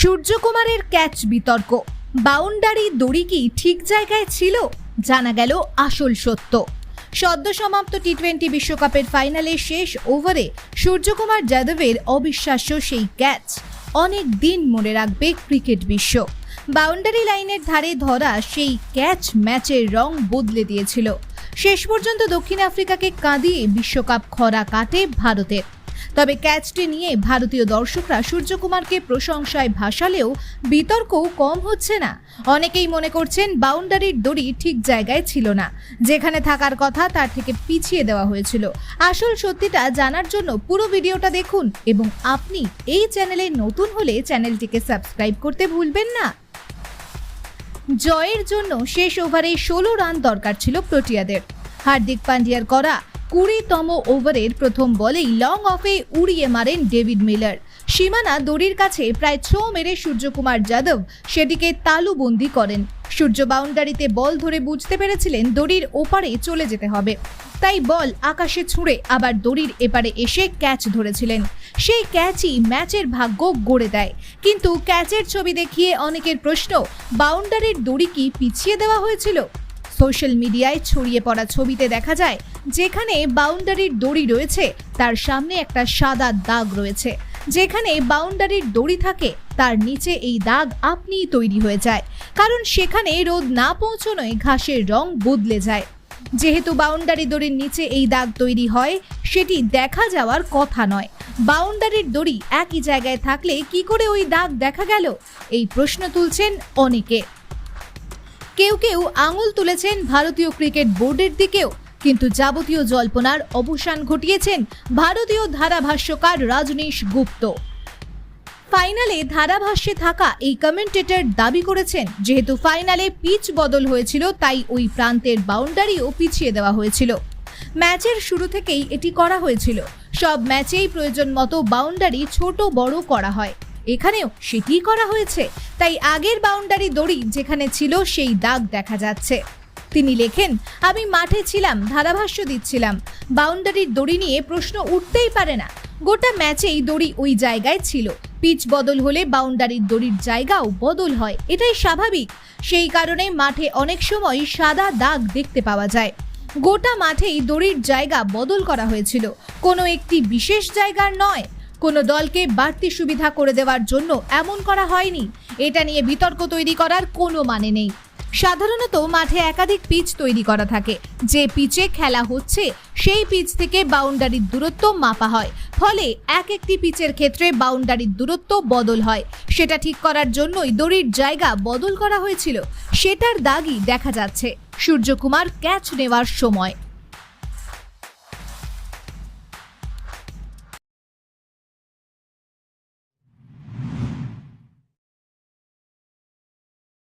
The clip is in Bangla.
সূর্যকুমারের ক্যাচ বিতর্ক। বাউন্ডারি দড়ি কি ঠিক জায়গায় ছিল, জানা গেল আসল সত্য। সদ্য সমাপ্ত টি টোয়েন্টি বিশ্বকাপের ফাইনালে শেষ ওভারে সূর্যকুমার যাদবের অবিশ্বাস্য সেই ক্যাচ। অনেক দিন মনে রাখবে ক্রিকেট বিশ্ব। বাউন্ডারি লাইনের ধারে ধরা সেই ক্যাচ ম্যাচের রং বদলে দিয়েছিল। শেষ পর্যন্ত দক্ষিণ আফ্রিকাকে কাঁদিয়ে বিশ্বকাপ খরা কাটে ভারতের। তবে ক্যাচটি নিয়ে ভারতীয় দর্শকরা সূর্যকুমারকে প্রশংসায় ভাসালেও বিতর্ক কম হচ্ছে না। অনেকেই মনে করছেন বাউন্ডারির দড়ি ঠিক জায়গায় ছিল না। যেখানে থাকার কথা তার থেকে পিছিয়ে দেওয়া হয়েছিল। আসল সত্যিটা জানার জন্য পুরো ভিডিওটা দেখুন এবং আপনি এই চ্যানেলে নতুন হলে চ্যানেলটিকে সাবস্ক্রাইব করতে ভুলবেন না। জয়ের জন্য শেষ ওভারে ষোলো রান দরকার ছিল প্রোটিয়াদের। হার্দিক পান্ডিয়ার করা কুড়িতম ওভারের প্রথম বলেই লং অফে উড়িয়ে মারেন ডেভিড মিলার। সীমানা দড়ির কাছে প্রায় ছো মেরে সূর্যকুমার যাদব সেটিকে তালুবন্দি করেন। সূর্য বাউন্ডারিতে বল ধরে বুঝতে পেরেছিলেন দড়ির ওপারে চলে যেতে হবে। তাই বল আকাশে ছুঁড়ে আবার দড়ির এপারে এসে ক্যাচ ধরেছিলেন। সেই ক্যাচই ম্যাচের ভাগ্য গড়ে দেয়। কিন্তু ক্যাচের ছবি দেখিয়ে অনেকের প্রশ্ন, বাউন্ডারির দড়ি কি পিছিয়ে দেওয়া হয়েছিল? সোশ্যাল মিডিয়ায় ছড়িয়ে পড়া ছবিতে দেখা যায়, যেখানে বাউন্ডারির দড়ি রয়েছে, তার সামনে একটা সাদা দাগ রয়েছে। যেখানে বাউন্ডারির দড়ি থাকে, তার নিচে এই দাগ আপনিই তৈরি হয়ে যায়। কারণ সেখানে রোদ না পৌঁছনোয় ঘাসের রং বদলে যায়। যেহেতু বাউন্ডারি দড়ির নিচে এই দাগ তৈরি হয়, সেটি দেখা যাওয়ার কথা নয়। বাউন্ডারির দড়ি একই জায়গায় থাকলে কি করে ওই দাগ দেখা গেল? এই প্রশ্ন তুলছেন অনেকে। কেউ কেউ আঙুল তুলেছেন ভারতীয় ক্রিকেট বোর্ডের দিকেও, কিন্তু যাবতীয় জল্পনার অবসান ঘটিয়েছেন ভারতীয় ধারাভাষ্যকার রজনীশ গুপ্ত। ফাইনালে ধারাভাষ্যে থাকা এই কমেন্টেটর দাবি করেছেন, যেহেতু ফাইনালে পিচ বদল হয়েছিল, তাই ওই প্রান্তের বাউন্ডারিও পিছিয়ে দেওয়া হয়েছিল। ম্যাচের শুরু থেকেই এটি করা হয়েছিল। সব ম্যাচেই প্রয়োজন মতো বাউন্ডারি ছোট বড় করা হয়। এখানেও সেটিই করা হয়েছে। তাই আগের বাউন্ডারি দড়ি যেখানে ছিল সেই দাগ দেখা যাচ্ছে। তিনি লেখেন, আমি মাঠে ছিলাম, ধারাভাষ্য দিচ্ছিলাম। বাউন্ডারির দড়ি নিয়ে প্রশ্ন উঠতেই পারে না। গোটা ম্যাচেই দড়ি ওই জায়গায় ছিল। পিচ বদল হলে বাউন্ডারির দড়ির জায়গাও বদল হয়। এটাই স্বাভাবিক। সেই কারণে মাঠে অনেক সময় সাদা দাগ দেখতে পাওয়া যায়। গোটা মাঠেই দড়ির জায়গা বদল করা হয়েছিল। কোনো একটি বিশেষ জায়গার নয়। কোনো দলকে বাড়তি সুবিধা করে দেওয়ার জন্য এমন করা হয়নি। এটা নিয়ে বিতর্ক তৈরি করার কোনো মানে নেই। সাধারণত মাঠে একাধিক পিচ তৈরি করা থাকে। যে পিচে খেলা হচ্ছে, সেই পিচ থেকে বাউন্ডারির দূরত্ব মাপা হয়। ফলে এক একটি পিচের ক্ষেত্রে বাউন্ডারির দূরত্ব বদল হয়। সেটা ঠিক করার জন্যই দড়ির জায়গা বদল করা হয়েছিল। সেটার দাগই দেখা যাচ্ছে। সূর্যকুমার ক্যাচ নেওয়ার সময়।